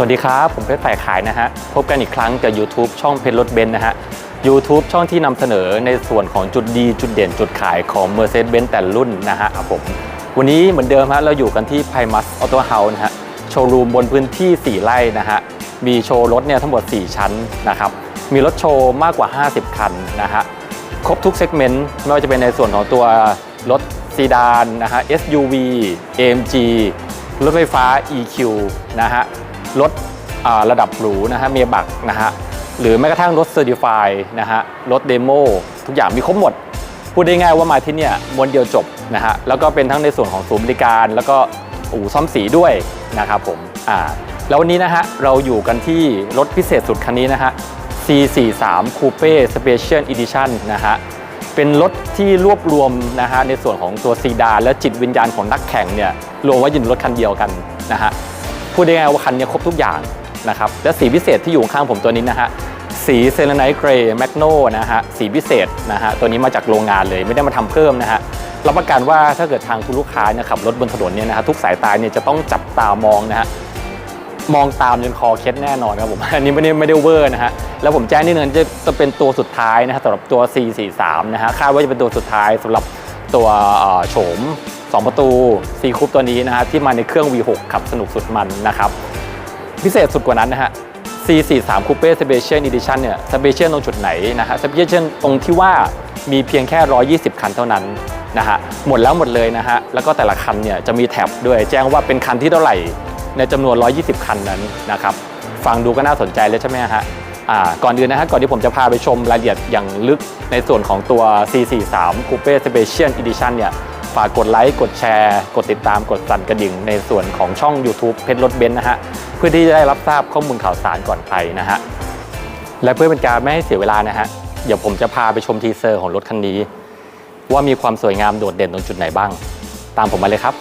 สวัสดีครับ ผมเพชรฝ่ายขายนะฮะ พบกันอีกครั้งกับ YouTube ช่องเพชรรถเบนซ์นะฮะ YouTube ช่องที่นำเสนอในส่วนของจุดดี จุดเด่นจุดขายของ Mercedes-Benz แต่รุ่นนะฮะผม วันนี้เหมือนเดิมฮะเราอยู่กันที่ Primus Auto House นะฮะ โชว์รูมบนพื้นที่ 4 ไร่นะฮะ มีโชว์รถเนี่ยทั้งหมด 4 ชั้นนะครับ มีรถโชว์มากกว่า 50 คันนะฮะ ครบทุกเซกเมนต์ไม่ว่าจะเป็นในส่วนของตัวรถซีดานนะฮะ SUV AMG รถไฟฟ้า EQ นะฮะ รถระดับหรูนะฮะเมียบักนะฮะหรือแม้กระทั่งรถเซอร์ติฟายนะฮะรถเดโมทุกอย่างมีครบหมด พูดได้ง่ายว่ามาที่เนี่ยมวนเดียวจบนะฮะแล้วก็เป็นทั้งในส่วนของศูนย์บริการ แล้วก็อู่ซ่อมสีด้วยนะครับผมอ่าแล้ววันนี้นะฮะเราอยู่กันที่รถพิเศษสุดคันนี้นะฮะ C43 Coupe Special Edition นะฮะเป็นรถที่รวบรวมนะฮะในส่วนของตัวซีดานและจิตวิญญาณของนักแข่งเนี่ยรวมไว้อยู่ในรถคันเดียวกันนะฮะ พูดได้ง่ายว่าคันนี้ครบทุกอย่างนะครับและสีพิเศษที่อยู่ข้างผมตัวนี้นะฮะสีเซเลนไนเกรย์แมกโนนะฮะสีพิเศษนะฮะตัวนี้มาจากโรงงานเลยไม่ได้มาทำเพิ่มนะฮะรับประกันว่าถ้าเกิดทางคุณลูกค้าเนี่ยขับรถบนถนนเนี่ยนะฮะทุกสายตาเนี่ยจะต้องจับตามองนะฮะมองตามจนคอเคล็ดแน่นอนครับผมอันนี้ไม่ได้ไม่ได้เวอร์นะฮะแล้วผมแจ้งนิดนึงจะจะเป็นตัวสุดท้ายนะฮะสำหรับตัว C43 นะฮะคาดว่าจะเป็นตัวสุดท้ายสำหรับตัวโฉม 2 ประตู C คูปตัวนี้นะฮะที่มาในเครื่อง V6 ขับสนุกสุดมันนะครับพิเศษสุดกว่านั้นนะฮะ C43 Coupe Special Edition เนี่ย Special ตรงจุดไหนนะฮะ Special ตรงที่ว่ามีเพียงแค่ 120 คันเท่านั้นนะฮะหมดแล้วหมดเลยนะฮะแล้วก็แต่ละคันเนี่ยจะมีแท็บด้วยแจ้งว่าเป็นคันที่เท่าไหร่ในจำนวน 120 คันนั้นนะครับฟังดูก็น่าสนใจเลยใช่ไหมฮะก่อนอื่นนะฮะก่อนที่ผมจะพาไปชมรายละเอียดอย่างลึกในส่วนของตัว C43 Coupe Special Edition เนี่ย ฝากกดไลค์ กดแชร์ กดติดตาม กดสั่นกระดิ่งในส่วนของช่อง YouTube เพชรรถเบนซ์นะฮะ เพื่อที่จะได้รับทราบข้อมูลข่าวสารก่อนใครนะฮะ และเพื่อเป็นการไม่ให้เสียเวลานะฮะ เดี๋ยวผมจะพาไปชมทีเซอร์ของรถคันนี้ ว่ามีความสวยงามโดดเด่นตรงจุดไหนบ้าง ตามผมมาเลยครับ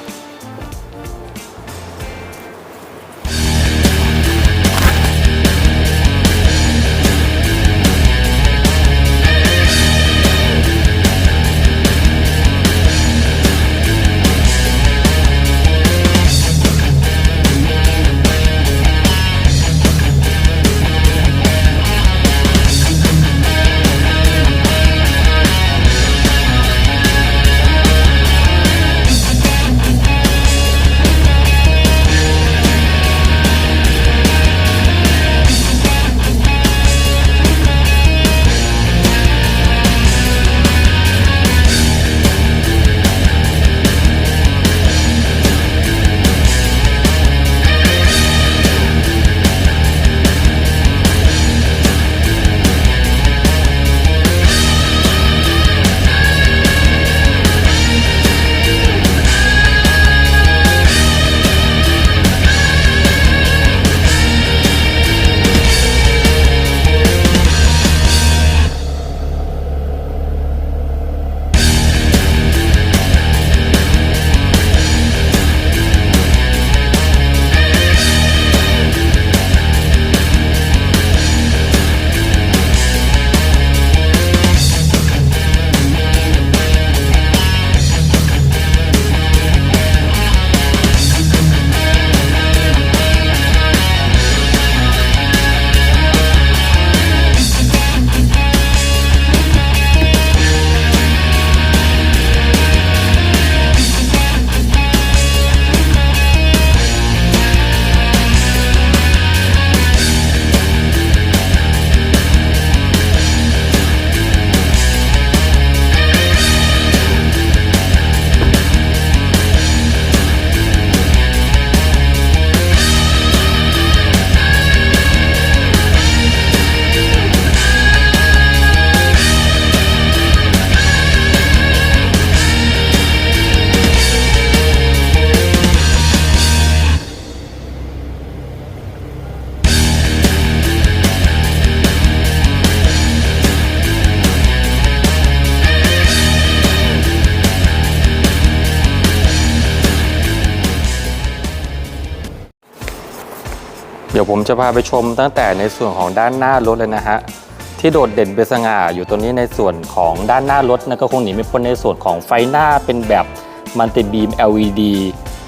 ดี๋ยวผมจะพาไปชมตั้งแต่ในส่วนของด้านหน้ารถเลยนะฮะที่โดดเด่นเป็นสง่าอยู่ตรงนี้ในส่วนของด้านหน้ารถนะก็คงหนีไม่พ้นในส่วนของไฟหน้าเป็นแบบมัลติบีม LED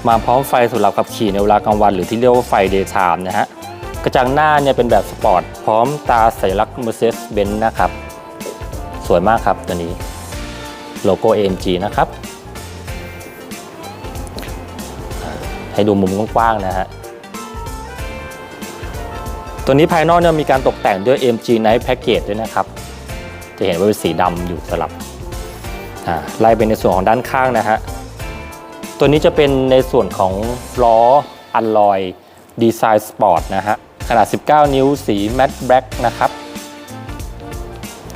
มาพร้อมไฟสำหรับขับขี่ในเวลากลางวัน หรือที่เรียกว่าไฟ daytime นะฮะกระจังหน้าเนี่ยเป็นแบบสปอร์ตพร้อมตาสัญลักษณ์ Mercedes-Benz นะครับ สวยมากครับตัวนี้โลโก้ AMG นะครับ ให้ดูมุมกว้างๆนะฮะ ตัวนี้ภายนอกเนี่ยมีการตกแต่งด้วย AMG Night Package ด้วยนะครับ จะเห็นว่าเป็นสีดำอยู่สลับไล่ไปในส่วนของด้านข้างนะฮะ ตัวนี้จะเป็นในส่วนของล้ออัลลอยดีไซน์สปอร์ตนะฮะ ขนาด 19 นิ้วสีแมตต์แบล็กนะครับ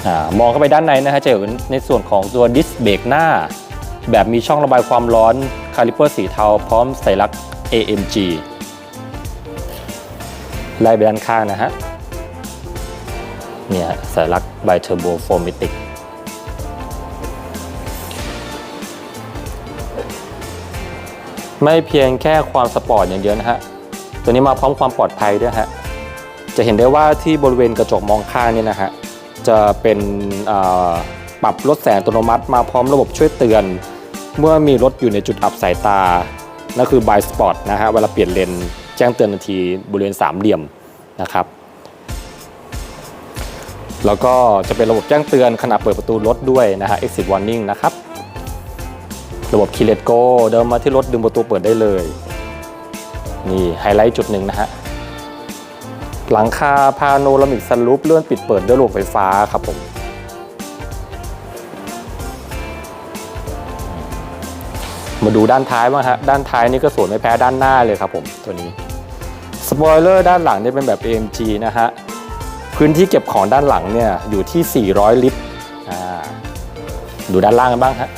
อมองเข้าไปด้านในนะฮะจะเห็นในส่วนของตัวดิสเบรกหน้า แบบมีช่องระบายความร้อนคาลิเปอร์สีเทาพร้อมสัญลักษณ์ AMG ไล่ไปด้านข้างนะฮะเนี่ยสัญลักษณ์ by Turbo f o r m a t i c ไม่เพียงแค่ความสปอร์ตอย่างเดียวนะฮะ ตัวนี้มาพร้อมความปลอดภัยด้วยฮะ จะเห็นได้ว่าที่บริเวณกระจกมองข้างเนี่ยนะฮะ จะเป็นปรับลดแสงอัตโนมัติมาพร้อมระบบช่วยเตือน เมื่อมีรถอยู่ในจุดอับสายตา นั่นคือ by spot นะฮะ เวลาเปลี่ยนเลน แจ้งเตือนทันทีบริเวณสามเหลี่ยมนะครับแล้วก็จะเป็นระบบแจ้งเตือนขณะเปิดประตูรถด้วยนะฮะ exit warning นะครับ ระบบ Keyless Go เดินมาที่รถดึงประตูเปิดได้เลย นี่ไฮไลท์จุดหนึ่งนะฮะ หลังคาพาโนรามิกซันรูปเลื่อนปิดเปิดด้วยระบบไฟฟ้าครับผม มาดูด้านท้ายบ้างฮะ ด้านท้ายนี่ก็สวยไม่แพ้ด้านหน้าเลยครับผมตัวนี้สปอยเลอร์ด้านหลังนี่เป็นแบบ AMG นะฮะ พื้นที่เก็บของด้านหลังเนี่ยอยู่ที่ 400 ลิตรดูด้านล่างกันบ้างฮะ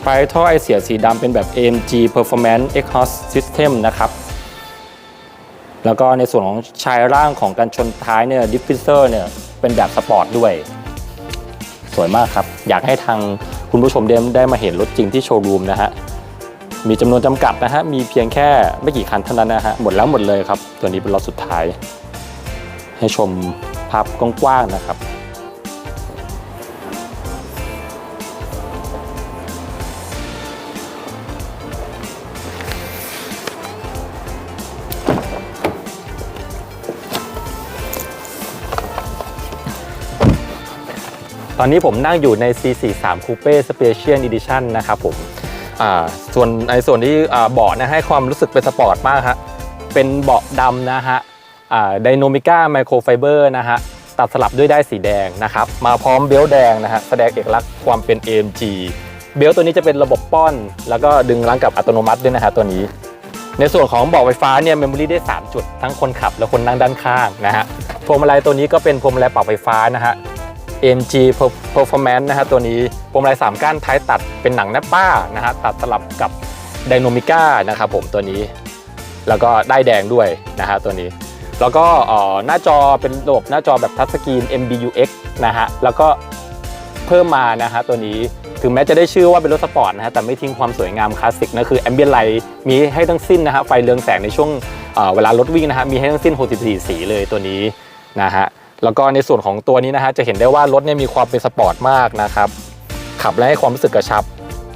ไฟท่อไอเสียสีดำเป็นแบบ AMG Performance Exhaust System นะครับ แล้วก็ในส่วนของชายร่างของการชนท้ายเนี่ย Diffuser เนี่ยเป็นแบบสปอร์ตด้วย สวยมากครับ อยากให้ทางคุณผู้ชมได้ได้มาเห็นรถจริงที่โชว์รูมนะฮะมีจำนวนจำกัดนะฮะมีเพียงแค่ไม่กี่คันเท่านั้นนะฮะหมดแล้วหมดเลยครับ ตัวนี้เป็นรถสุดท้าย ให้ชมภาพกว้างๆนะครับ ตอนนี้ผมนั่งอยู่ใน C43 Coupe Special Edition นะครับผมส่วนในส่วนที่เบาะนะให้ความรู้สึกเป็นสปอร์ตมากฮะเป็นเบาะดำนะฮะไดโนมิก้าไมโครไฟเบอร์นะฮะตัดสลับด้วยได้สีแดงนะครับมาพร้อมเบลต์แดงนะฮะแสดงเอกลักษณ์ความเป็น AMG เบลต์ตัวนี้จะเป็นระบบป้อน แล้วก็ดึงรั้งกับอัตโนมัติด้วยนะฮะตัวนี้ ในส่วนของเบาะไฟฟ้าเนี่ยเมมโมรี่ได้ 3 จุดทั้งคนขับและคนนั่งด้านข้างนะฮะพวงมาลัยตัวนี้ก็เป็นพวงมาลัยปรับไฟฟ้านะฮะ AMG Performance นะฮะตัวนี้พวงมาลัย3ก้านท้ายตัดเป็นหนังแนบป้านะฮะตัดสลับกับ Dynamica นะครับผมตัวนี้ แล้วก็ได้แดงด้วยนะฮะตัวนี้ แล้วก็หน้าจอเป็นระบบหน้าจอแบบทัชสกรีน MBUX นะฮะแล้วก็เพิ่มมานะฮะตัวนี้ถึงแม้จะได้ชื่อว่าเป็นรถสปอร์ตนะฮะแต่ไม่ทิ้งความสวยงามคลาสสิกนะคือ Ambient Light มีให้ทั้งสิ้นนะฮะไฟเรืองแสงในช่วงเอ่อเวลารถวิ่งนะฮะมีให้ทั้งสิ้น 64 สีเลยตัวนี้นะฮะ แล้วก็ในส่วนของตัวนี้นะฮะจะเห็นได้ว่ารถเนี่ยมีความเป็นสปอร์ตมากนะครับขับแล้วให้ความรู้สึกกระชับ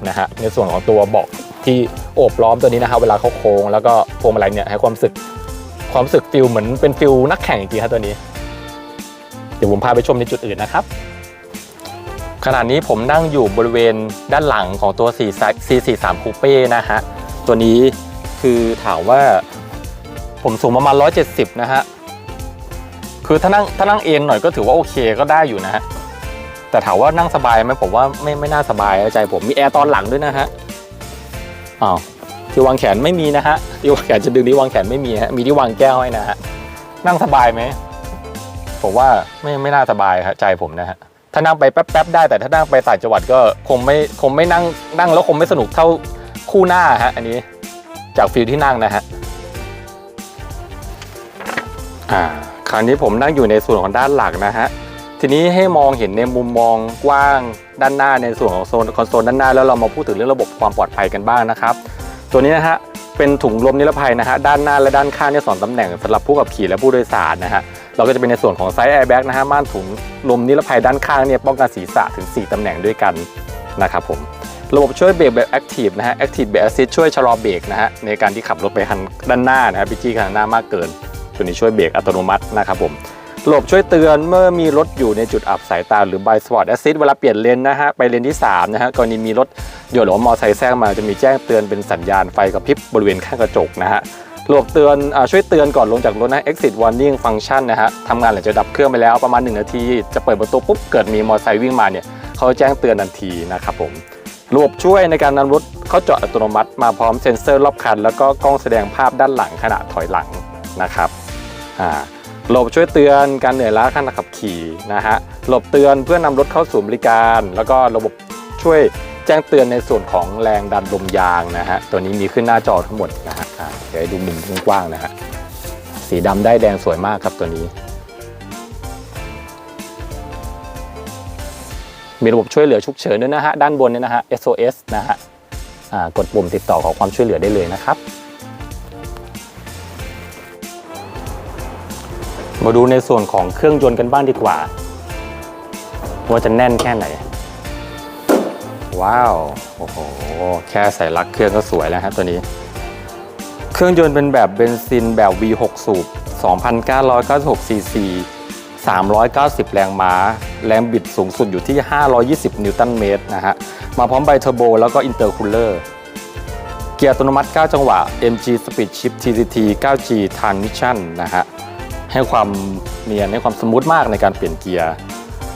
นะฮะในส่วนของตัวเบาะที่โอบล้อมตัวนี้นะฮะเวลาเขาโค้งแล้วก็พวงมาลัยเนี่ยให้ความรู้สึกความรู้สึกฟิลเหมือนเป็นฟิลนักแข่งจริงๆครับตัวนี้ เดี๋ยวผมพาไปชมในจุดอื่นนะครับขณะนี้ผมนั่งอยู่บริเวณด้านหลังของตัว443 Coupe นะฮะ ตัวนี้คือถามว่าผมสูงประมาณ 170 นะฮะ คือถ้านั่งถ้านั่งเอนหน่อยก็ถือว่าโอเคก็ได้อยู่นะฮะแต่ถามว่านั่งสบายไหมผมว่าไม่ไม่น่าสบายใจผมมีแอร์ตอนหลังด้วยนะฮะอ้าวที่วางแขนไม่มีนะฮะที่วางแขนจะดึงที่วางแขนไม่มีฮะมีที่วางแก้วให้นะฮะนั่งสบายไหมผมว่าไม่ไม่น่าสบายครับใจผมนะฮะถ้านั่งไปแป๊บๆได้แต่ถ้านั่งไปต่างจังหวัดก็คงไม่คงไม่นั่งนั่งแล้วคงไม่สนุกเท่าคู่หน้าฮะอันนี้จากฟิลที่นั่งนะฮะอ่า คราวนี้ผมนั่งอยู่ในส่วนของด้านหลังนะฮะทีนี้ให้มองเห็นในมุมมองกว้างด้านหน้าในส่วนของโซนคอนโซลด้านหน้าแล้วเรามาพูดถึงเรื่องระบบความปลอดภัยกันบ้างนะครับ ตัวนี้นะฮะเป็นถุงลมนิรภัยนะฮะด้านหน้าและด้านข้างเนี่ยสองตำแหน่งสำหรับผู้ขับขี่และผู้โดยสารนะฮะเราก็จะเป็นในส่วนของไซส์แอร์แบ็กนะฮะม่านถุงลมนิรภัยด้านข้างเนี่ยป้องกันศีรษะถึง 4ตำแหน่งด้วยกันนะครับผมระบบช่วยเบรกแบบ Active นะฮะ Active Brake Assist ช่วยชะลอเบรกนะฮะในการที่ขับรถไปทางด้านหน้านะฮะพี่จี้ขนาดหน้ามากเกิน ตัวนี้ช่วยเบรกอัตโนมัตินะครับผมระบช่วยเตือนเมื่อมีรถอยู่ในจุดอับสายตาหรือ by spot assist เวลาเปลี่ยนเลนนะฮะไปเลนที่3นะฮะกรณีมีรถยนต์หรือมอเตอร์ไซค์แทรกมาจะมีแจ้งเตือนเป็นสัญญาณไฟกระพริบบริเวณข้างกระจกนะฮะระบเตือนอช่วยเตือนก่อนลงจากรถนะ exit warning function นะฮะทำงานหลังจากดับเครื่องไปแล้วประมาณ 1 นาที จะเปิดประตูปุ๊บเกิดมีมอเตอร์ไซค์วิ่งมาเนี่ยเขาแจ้งเตือนทันทีนะครับผมระบบช่วยในการนำรถเข้าจอดอัตโนมัติ มาพร้อมเซ็นเซอร์รอบคัน แล้วก็กล้องแสดงภาพด้านหลังขณะถอยหลังนะครับ อ่าระบช่วยเตือนการเหนื่อยล้าขณะขับขี่นะฮะระบเตือนเพื่อนำรถเข้าสู่บริการ แล้วก็ระบบช่วยแจ้งเตือนในส่วนของแรงดันลมยางนะฮะตัวนี้มีขึ้นหน้าจอทั้งหมดนะฮะเดี๋ยวให้ดูมุมกว้างๆนะฮะสีดำได้แดงสวยมากครับตัวนี้ มีระบบช่วยเหลือฉุกเฉินด้วยนะฮะด้านบนเนี่ยนะฮะ SOS นะฮะกดปุ่มติดต่อขอความช่วยเหลือได้เลยนะครับ มาดูในส่วนของเครื่องยนต์กันบ้างดีกว่า ว่าจะแน่นแค่ไหน ว้าว โอ้โห แค่ใส่ลักเครื่องก็สวยแล้วฮะตัวนี้ เครื่องยนต์เป็นแบบเบนซินแบบ V6 สูบ 2,996ซีซี390 แรงม้า แรงบิดสูงสุดอยู่ที่ 520 นิวตันเมตรนะฮะ มาพร้อมไบเทอร์โบแล้วก็อินเตอร์คูลเลอร์ เกียร์อัตโนมัติ 9 จังหวะ MG Speed Shift TCT 9G Transmission นะฮะ ให้ความเนียนให้ความสมูทมากในการเปลี่ยนเกียร์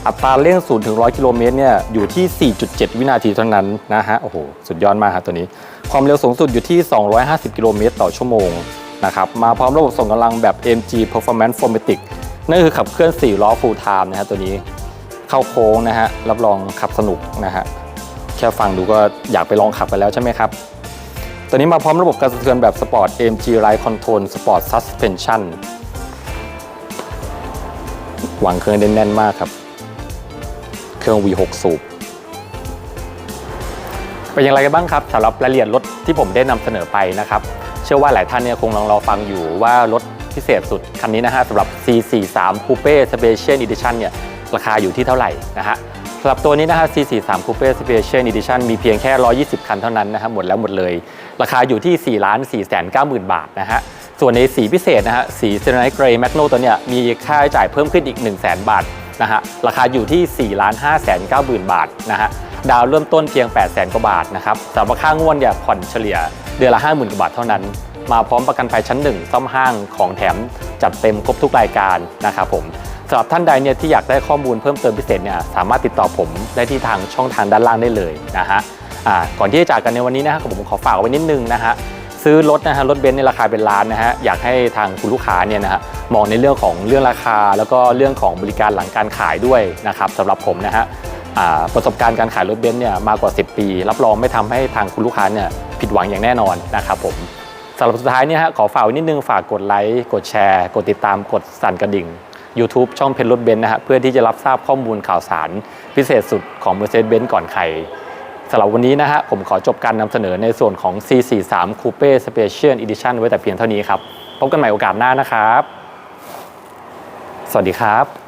อัตราเร่ง0ถึง100 กิโลเมตรเนี่ยอยู่ที่ 4.7 วินาทีเท่านั้นนะฮะ โอ้โห สุดยอดมากครับตัวนี้ ความเร็วสูงสุดอยู่ที่ 250 กิโลเมตรต่อชั่วโมงนะครับ มาพร้อมระบบส่งกำลังแบบ MG Performance Formatic นั่นคือขับเคลื่อน 4 ล้อ full time นะฮะตัวนี้เข้าโค้งนะฮะ รับรองขับสนุกนะฮะ แค่ฟังดูก็อยากไปลองขับกันแล้วใช่ไหมครับตัวนี้มาพร้อมระบบการสะเทือนแบบ Sport AMG Ride Control Sport Suspension วางเครื่องได้แน่นมากครับ เครื่อง V6 สูบเป็นอย่างไรกันบ้างครับสำหรับรายละเอียดรถที่ผมได้นำเสนอไปนะครับ เชื่อว่าหลายท่านเนี่ยคงลองรอฟังอยู่ว่ารถพิเศษสุดคันนี้นะฮะสำหรับ C43 Coupe Special Edition เนี่ยราคาอยู่ที่เท่าไหร่นะฮะสำหรับตัวนี้นะฮะ C43 Coupe Special Edition มีเพียงแค่ 120 คันเท่านั้นนะฮะหมดแล้วหมดเลย ราคาอยู่ที่ 4,490,000 บาทนะฮะ ส่วนในสีพิเศษนะฮะสี s e r e n i t e Grey Magno ตัวเนี้ยมีค่าใช้จ่ายเพิ่มขึ้นอีก 1 0 0 0 0แบาทนะฮะราคาอยู่ที่4ล้าน5 9 0 0 0 0 บาทนะฮะดาวเริ่มต้นเพียง8 0 0 0 0 0 กว่าบาทนะครับสำหรับค่างวดเนี่ยผ่อนเฉลี่ยเดือนละ 50,000 กว่าบาทเท่านั้น มาพร้อมประกันภัยชั้น 1 ซ่อมห้างของแถมจัดเต็มครบทุกรายการนะครับผมสำหรับท่านใดเนี่ยที่อยากได้ข้อมูลเพิ่มเติมพิเศษเนี่ยสามารถติดต่อผมได้ที่ทางช่องทางด้านล่างได้เลยนะฮะอ่าก่อนที่จะจากกันในวันนี้นะครับผมขอฝากไว้นิดนึงนะฮะ ซื้อรถนะฮะรถเบนซ์ในราคาเป็นล้านนะฮะอยากให้ทางคุณลูกค้าเนี่ยนะฮะมองในเรื่องของเรื่องราคา แล้วก็เรื่องของบริการหลังการขายด้วยนะครับสำหรับผมนะฮะประสบการณ์การขายรถเบนซ์เนี่ยมากกว่า 10 ปี รับรองไม่ทำให้ทางคุณลูกค้าเนี่ยผิดหวังอย่างแน่นอนนะครับผมสำหรับสุดท้ายเนี่ยฮะขอฝากไว้นิดนึงฝากกดไลค์กดแชร์ กดติดตามกดสั่นกระดิ่ง YouTube ช่องเพนรถเบนซ์นะฮะเพื่อที่จะรับทราบข้อมูลข่าวสารพิเศษสุดของ Mercedes-Benz ก่อนใคร สำหรับวันนี้นะฮะผมขอจบการนำเสนอในส่วนของ C43 Coupe Special Edition ไว้แต่เพียงเท่านี้ครับ พบกันใหม่โอกาสหน้านะครับ สวัสดีครับ